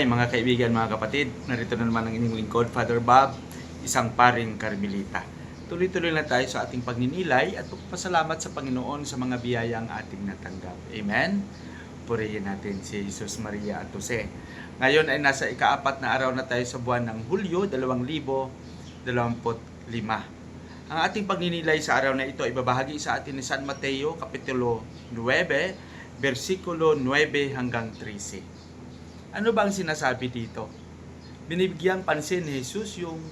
Hey, mga kaibigan, mga kapatid, narito na naman ang inyong lingkod, Father Bob, isang paring Carmelita. Tuloy-tuloy na tayo sa ating pagninilay at pagpasalamat sa Panginoon sa mga biyayang ating natanggap. Amen? Purihin natin si Jesus Maria at Jose. Ngayon ay nasa ikaapat na araw na tayo sa buwan ng Hulyo, 2025. Ang ating pagninilay sa araw na ito ay babahagi sa atin ni San Mateo, Kapitulo 9, versikulo 9 hanggang 13. Ano ba ang sinasabi dito? Binibigyang pansin ni Jesus yung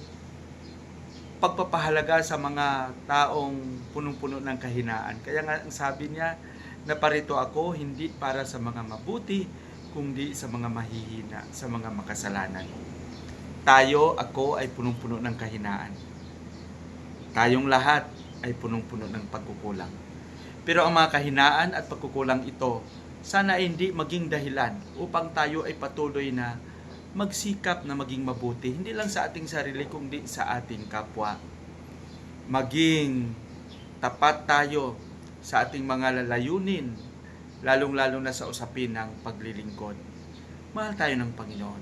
pagpapahalaga sa mga taong punong-puno ng kahinaan. Kaya nga ang sabi niya, naparito ako hindi para sa mga mabuti, kundi sa mga mahihina, sa mga makasalanan. Tayo, ako ay punong-puno ng kahinaan. Tayong lahat ay punong-puno ng pagkukulang. Pero ang mga kahinaan at pagkukulang ito, sana hindi maging dahilan upang tayo ay patuloy na magsikap na maging mabuti, hindi lang sa ating sarili, kundi sa ating kapwa. Maging tapat tayo sa ating mga lalayunin, lalong-lalo na sa usapin ng paglilingkod. Mahal tayo ng Panginoon.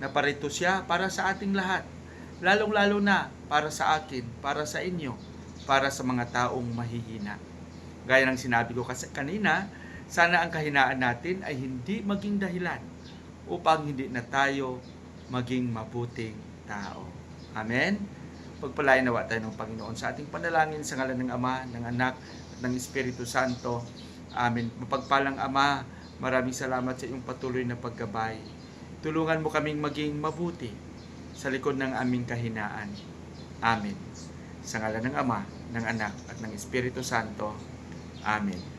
Naparito siya para sa ating lahat, lalong-lalo na para sa akin, para sa inyo, para sa mga taong mahihina. Gaya ng sinabi ko kasi kanina, sana ang kahinaan natin ay hindi maging dahilan upang hindi na tayo maging mabuting tao. Amen? Pagpalain nawa tayo ng Panginoon sa ating panalangin sa ngalan ng Ama, ng Anak, at ng Espiritu Santo. Amen. Mapagpalang Ama, maraming salamat sa iyong patuloy na paggabay. Tulungan mo kaming maging mabuti sa likod ng aming kahinaan. Amen. Sa ngalan ng Ama, ng Anak, at ng Espiritu Santo. Amen.